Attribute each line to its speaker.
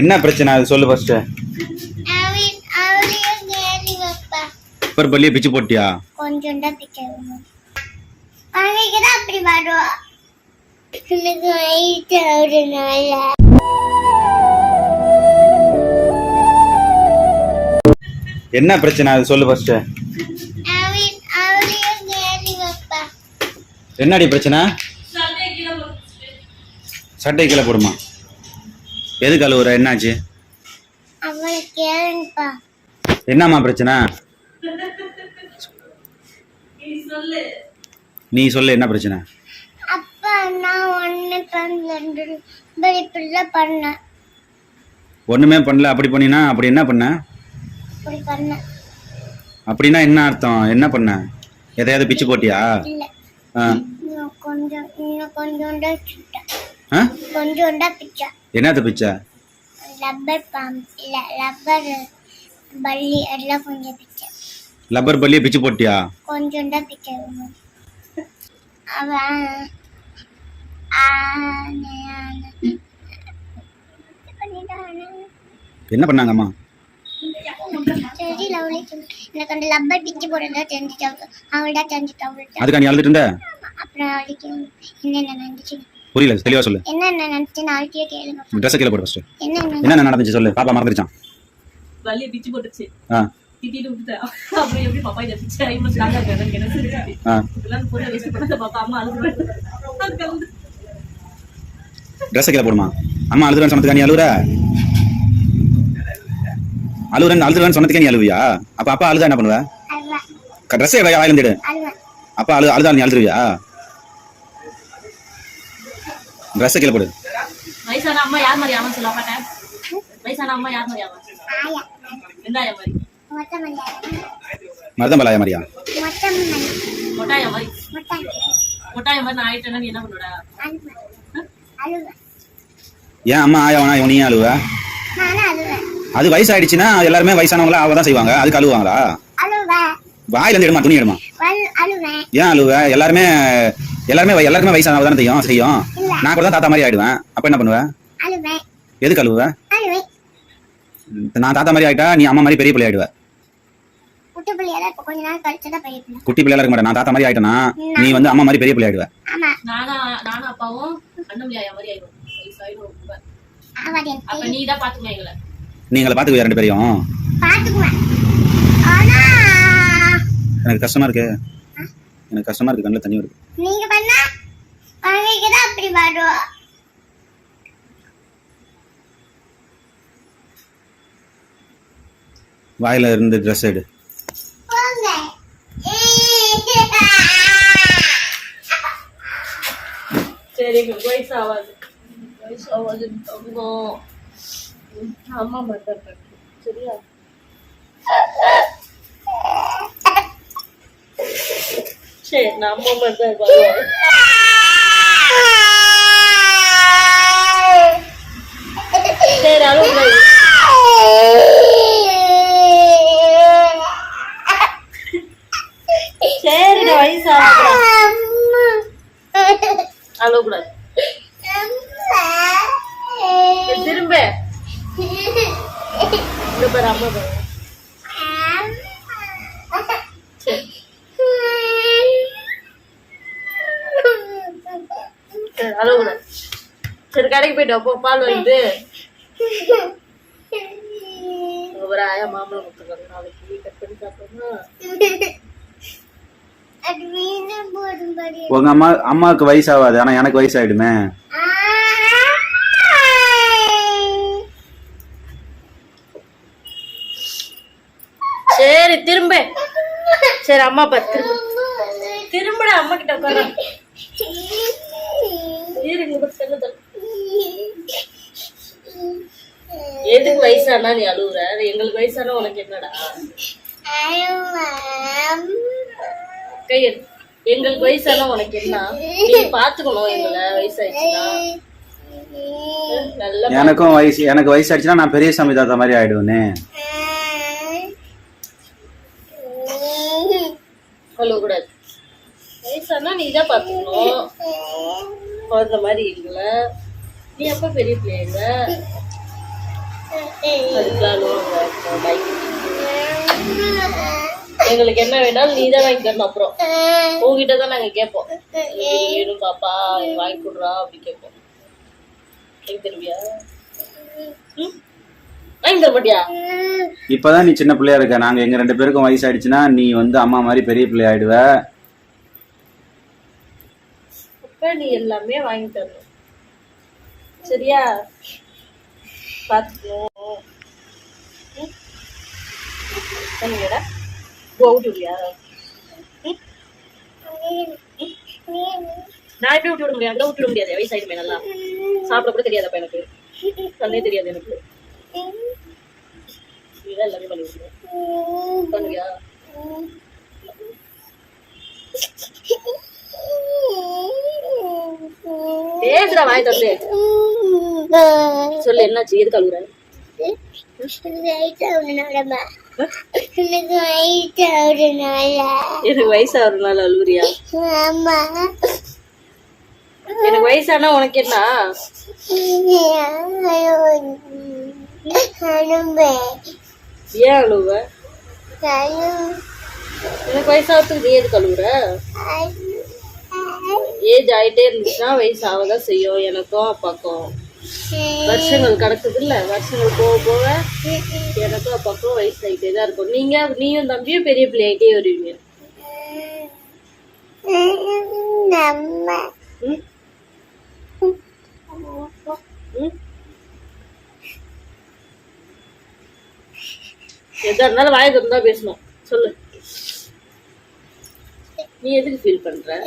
Speaker 1: என்ன பிரச்சனை? அது சொல்லு ஃபர்ஸ்ட் அப்பர் பள்ளியை பிச்சு போட்டியா?
Speaker 2: கொஞ்சம் தான் பிச்சை அப்படி எனக்கு நாள்
Speaker 1: என்ன பிரச்சனை? அது சொல்லு ஃபர்ஸ்ட் என்னடி பிரச்சனை? சட்டை கீழே போடுமா? எது கழுவுற என்னாச்சு? என்னம்மா பிரச்சனை? நீ சொல்லு. என்ன பிரச்சனை?
Speaker 2: அப்பா நான் இப்படி பண்ணேன்.
Speaker 1: ஒண்ணுமே பண்ணல. அப்படி பண்ணினா அப்படி என்ன பண்ண?
Speaker 2: பண்ணேன்
Speaker 1: அப்படின்னா என்ன அர்த்தம்? என்ன பண்ண? எதையாவது பிச்சு போட்டியா?
Speaker 2: கொஞ்சம் இன்னும் கொஞ்சோண்டா பிச்சை.
Speaker 1: என்னத்த பிச்சை?
Speaker 2: ரப்பர் பாம் இல்லை ரப்பர் பள்ளி எல்லாம் கொஞ்சம் பிச்சை.
Speaker 1: லப்பர் பள்ளியை பிச்சு போட்டியா?
Speaker 2: கொஞ்சோண்டா பிச்சை அவன்.
Speaker 1: என்ன பண்ணாங்கம்மா.
Speaker 2: எனக்கு அந்த லப்பர் பிச்சு போடுறதா தெரிஞ்சுட்டு அவள்டா தெரிஞ்சுட்டு அவள்கிட்ட.
Speaker 1: அதுக்கா நீ அழுதுட்டு இருந்த?
Speaker 2: அப்புறம் அவளுக்கு என்னென்ன நடந்துச்சு?
Speaker 1: புரியல தெளிவா சொல்லு.
Speaker 2: என்னென்ன நடந்துச்சு நான் அவள்கிட்டயே கேளுங்க.
Speaker 1: ட்ரெஸ் கீழே போடு ஃபர்ஸ்ட்
Speaker 2: என்னென்ன
Speaker 1: என்ன? நடந்துச்சு சொல்லு. பாப்பா மறந்துருச்சான்.
Speaker 3: வலிய பிச்சு போட்டுச்சு
Speaker 1: ஆ.
Speaker 3: திட்டிட்டு விட்டுட்டேன். அப்புறம் எப்படி பாப்பா இதை பிச்சு எனக்கு என்ன இதெல்லாம் பண்ணத பாப்பா அம்மா அழுது
Speaker 1: ட்ரெஸ் கீழே போடுமா? அம்மா அழுதுறேன்னு சொன்னதுக்கா நீ அழுவுற? அழுவுறேன் அழுதுறேன்னு சொன்னதுக்கே நீ அழுவியா? அப்ப அப்பா அழுதா என்ன பண்ணுவ? ட்ரெஸ் இருந்து
Speaker 2: அழுவேன்
Speaker 1: அப்பா அழு அழுதா நீ அழுதுருவியா? ட்ரெஸ் கீழே போடு.
Speaker 3: வயசான அம்மா யார் மாதிரி ஆமான்னு சொல்ல மாட்டேன். வயசான அம்மா யார் மாதிரி ஆமா
Speaker 2: ஆயா.
Speaker 3: எந்த ஆயா மாதிரி
Speaker 2: மொத்தமல்லி
Speaker 1: மருதம்பலாய மாதிரியா?
Speaker 2: மொத்தமல்லி
Speaker 3: மொட்டாயா மாதிரி.
Speaker 2: மொத்தம்
Speaker 3: மொட்டாயா மாதிரி நான் ஆயிட்டேன்னா நீ என்ன பண்ணுவடா
Speaker 2: அழுவேன் அழுவேன்
Speaker 1: ஏன் அம்மா ஆயாவனா இவன் நீ அழுவ? அது வயசாயிடுச்சுன்னா எல்லாருமே வயசானவங்களா அவ தான் செய்வாங்க. அதுக்கு அழுவாங்களா? வாயில இருந்து எடுமா துணி எடுமா? ஏன் அழுவ? எல்லாருமே எல்லாருமே எல்லாருமே வயசானவங்க தானே செய்யும் செய்யும். நான் கூட தான் தாத்தா மாதிரி ஆயிடுவேன். அப்ப என்ன பண்ணுவ?
Speaker 2: அழுவேன்.
Speaker 1: எதுக்கு அழுவ?
Speaker 2: அழுவேன்.
Speaker 1: நான் தாத்தா மாதிரி ஆயிட்டா நீ அம்மா மாதிரி பெரிய பிள்ளை ஆயிடுவ.
Speaker 2: குட்டி பிள்ளையெல்லாம் இப்போ கொஞ்ச நாள் கழிச்சு தான் பெரிய பிள்ளை.
Speaker 1: குட்டி பிள்ளையா இருக்க மாட்டேன். நான் தாத்தா மாதிரி ஆயிட்டேனா நீ வந்து அம்மா மாதிரி பெரிய பிள்ளை ஆயிடுவ.
Speaker 2: ஆமா.
Speaker 3: நானா நானும் அப்பாவும் அண்ணன் ஆயா மாதிரி ஆயிடும் வயசாயிடும் ரொம்ப.
Speaker 2: அவன்
Speaker 3: அப்ப நீ தான் பாத்துக்கணும் எங்களை.
Speaker 1: நீங்களை பாத்துக்குவியா ரெண்டு பேரையும்.
Speaker 2: பாத்துக்குவேன். ஆனா.
Speaker 1: எனக்கு கஷ்டமா இருக்கு. எனக்கு கஷ்டமா இருக்கு. கண்ணுல தண்ணி வருது.
Speaker 2: நீங்க பண்ணா அன்னைக்கு தான் அப்படி வரும்.
Speaker 1: வாயில இருந்து ட்ரெஸ் எடு.
Speaker 3: சரி வயசு ஆகாது அம்மா. மட்டும் சரியா? சரி நான் அம்மா மட்டும் திரும்ப. பாரு சரி கடைக்கு போயிட்டு வா, போ பால் வாங்கிட்டு. ஒரு ஆயா மாம்பழம் கொடுத்துருக்காங்க நாளைக்கு கட் பண்ணி
Speaker 2: போடும்படி
Speaker 1: உங்க அம்மா அம்மாவுக்கு வயசாகாது ஆனா எனக்கு வயசாயிடுமே.
Speaker 3: சரி திரும்ப. சரி அம்மா பாரு திரும்ப. திரும்பட அம்மா கிட்ட உட்கார. எதுக்கு வயசானா நீ அழுகுற எங்களுக்கு வயசானா உனக்கு என்னடா? கையெடு எங்களுக்கு வயசானா உனக்கு என்ன? நீ பாத்துக்கணும் எங்களை வயசாயிடுச்சுன்னா.
Speaker 1: எனக்கும் வயசு எனக்கு வயசாயிடுச்சுன்னா நான் பெரிய சாமி தாத்தா மாதிரி ஆயிடுவேனே.
Speaker 3: கழுவக்கூடாது வயசானா நீ தான் பார்த்துக்கணும். குழந்த மாதிரி இல்லை. நீ அப்போ பெரிய பிள்ளைங்க. பைக் எங்களுக்கு என்ன வேணாலும் நீ தான் வாங்கி தரணும் அப்புறம். உங்ககிட்ட தான் நாங்கள் கேட்போம். வேணும் பாப்பா வாங்கி கொடுறா அப்படி கேட்போம். வாங்கி ம்? வாங்கி தர மாட்டியா
Speaker 1: இப்பதான் நீ சின்ன பிள்ளையா இருக்க. நாங்க எங்க ரெண்டு பேருக்கும் வயசாயிடுச்சுன்னா நீ வந்து அம்மா மாதிரி பெரிய பிள்ளை ஆயிடுவ.
Speaker 3: அப்ப நீ எல்லாமே வாங்கி தரணும். சரியா? விடியா நான் எப்படி விட்டு விட முடியும் அங்கே விட்டு விட முடியாது. வயசாயிடுமே நல்லா. சாப்பிட கூட தெரியாதப்ப எனக்கு. கண்ணே தெரியாது எனக்கு. நீதான் எல்லாமே பண்ணி விடுவேன் பண்ணுவியா பேசுடா வாய் தந்து சொல்லு என்னாச்சு எது கழுவுற
Speaker 2: எனக்கு
Speaker 3: வயசாகிறதுனால எனக்கு வயசானா உனக்கு என்ன ஏன் அழுவ? எனக்கு வயசாகிறதுக்கு நீ எது கழுவுற ஏஜ் ஆயிட்டே இருந்துச்சுன்னா வயசு ஆகதான் செய்யும். எனக்கும் அப்பாக்கும். வருஷங்கள் கிடக்குது இல்ல வருஷங்கள் போக போக எனக்கும் அப்பாக்கும் வயசு ஆகிட்டே தான் இருக்கும். நீங்க நீயும் தம்பியும் பெரிய பிள்ளை ஆகிட்டே வருவீங்க.
Speaker 2: நம்ம
Speaker 3: ம்? ம்? எதா இருந்தாலும் வாய் திறந்தா பேசணும். சொல்லு. நீ எதுக்கு ஃபீல் பண்ற?